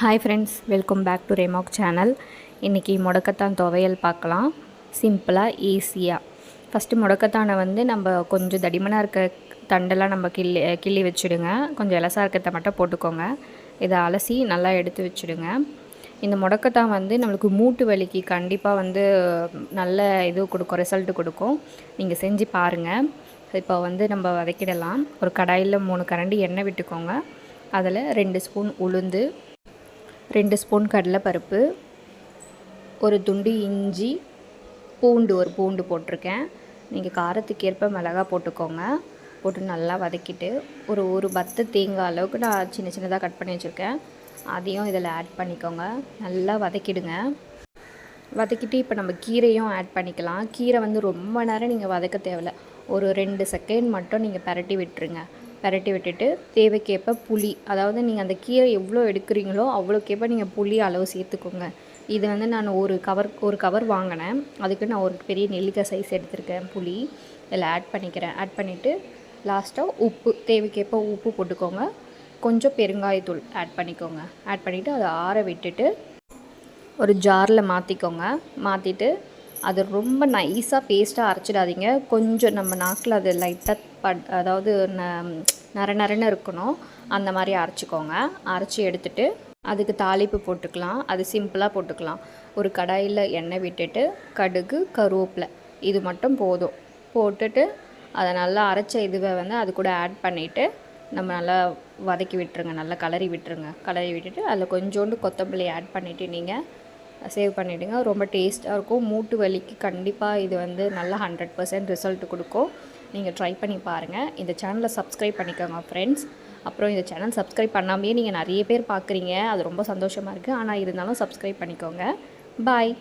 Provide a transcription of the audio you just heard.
Hi friends welcome back to ரேமாக் channel இன்றைக்கி முடக்கத்தான் துவையல் பார்க்கலாம். சிம்பிளாக ஈஸியாக ஃபஸ்ட்டு முடக்கத்தானை வந்து நம்ம கொஞ்சம் தடிமனாக இருக்க தண்டெல்லாம் நம்ம கிள்ளி கிள்ளி வச்சுடுங்க. கொஞ்சம் இலசா இருக்கிறத மட்டும் போட்டுக்கோங்க. இதை அலசி நல்லா எடுத்து வச்சுடுங்க. இந்த முடக்கத்தான் வந்து நம்மளுக்கு மூட்டு வலிக்கு கண்டிப்பாக வந்து நல்ல இது கொடுக்கும் ரிசல்ட்டு கொடுக்கும். நீங்கள் செஞ்சு பாருங்கள் இப்போ வந்து நம்ம வதக்கிடலாம். ஒரு கடாயில் மூணு கரண்டி எண்ணெய் விட்டுக்கோங்க. அதில் ரெண்டு ஸ்பூன் உளுந்து ரெண்டு ஸ்பூன் கடலைப்பருப்பு ஒரு துண்டு இஞ்சி பூண்டு ஒரு பூண்டு போட்டிருக்கேன். நீங்கள் காரத்துக்கு ஏற்ப மிளகா போட்டுக்கோங்க. போட்டு நல்லா வதக்கிட்டு ஒரு ஒரு பத்து தேங்காய் அளவுக்கு நான் சின்ன சின்னதாக கட் பண்ணி வச்சுருக்கேன். அதையும் இதில் ஆட் பண்ணிக்கோங்க. நல்லா வதக்கிடுங்க. வதக்கிட்டு இப்போ நம்ம கீரையும் ஆட் பண்ணிக்கலாம். கீரை வந்து ரொம்ப நேரம் நீங்கள் வதக்க தேவையில்ல. ஒரு ரெண்டு செகண்ட் மட்டும் நீங்கள் பரட்டி விட்டுருங்க. பரட்டி விட்டுட்டு தேவைக்கேற்ப புளி அதாவது நீங்கள் அந்த கீரை எவ்வளோ எடுக்கிறீங்களோ அவ்வளோக்கேற்ப நீங்கள் புளி அளவு சேர்த்துக்கோங்க. இது வந்து நான் ஒரு கவர் ஒரு கவர் வாங்கினேன். அதுக்கு நான் ஒரு பெரிய நெல்லிக்காய் சைஸ் எடுத்திருக்கேன் புளி. இதில் ஆட் பண்ணிக்கிறேன். ஆட் பண்ணிவிட்டு லாஸ்ட்டாக உப்பு தேவைக்கேற்ப உப்பு போட்டுக்கோங்க. கொஞ்சம் பெருங்காயத்தூள் ஆட் பண்ணிக்கோங்க. ஆட் பண்ணிவிட்டு அதை ஆற விட்டுட்டு ஒரு ஜாரில் மாற்றிக்கோங்க மாற்றிட்டு அது ரொம்ப நைஸாக பேஸ்ட்டாக அரைச்சிடாதீங்க. கொஞ்சம் நம்ம நாக்கில் அது லைட்டாக பட் அதாவது ந நர நரன்னு இருக்கணும். அந்த மாதிரி அரைச்சிக்கோங்க. அரைச்சி எடுத்துட்டு அதுக்கு தாளிப்பு போட்டுக்கலாம். அது சிம்பிளாக போட்டுக்கலாம். ஒரு கடாயில் எண்ணெய் விட்டுட்டு கடுகு கருவேப்பிலை. இது மட்டும் போதும். போட்டுட்டு அதை நல்லா அரைச்ச இதுவை வந்து அது கூட ஆட் பண்ணிவிட்டு நம்ம நல்லா வதக்கி விட்டுருங்க. நல்லா கலரி விட்டுருங்க. கலரி விட்டுட்டு அதில் கொஞ்சோண்டு கொத்தமல்லி ஆட் பண்ணிவிட்டு நீங்கள் சேவ் பண்ணிவிடுங்க ரொம்ப டேஸ்ட்டாக இருக்கும். மூட்டு வலிக்கு கண்டிப்பாக இது வந்து நல்லா ஹண்ட்ரட் பர்சன்ட் ரிசல்ட் கொடுக்கும். நீங்கள் ட்ரை பண்ணி பாருங்கள். இந்த சேனலை சப்ஸ்கிரைப் பண்ணிக்கோங்க ஃப்ரெண்ட்ஸ் அப்புறம் இந்த சேனல் சப்ஸ்கிரைப் பண்ணாமையே நீங்கள் நிறைய பேர் பார்க்குறீங்க. அது ரொம்ப சந்தோஷமாக இருக்குது. ஆனால் இருந்தாலும் சப்ஸ்கிரைப் பண்ணிக்கோங்க. பாய்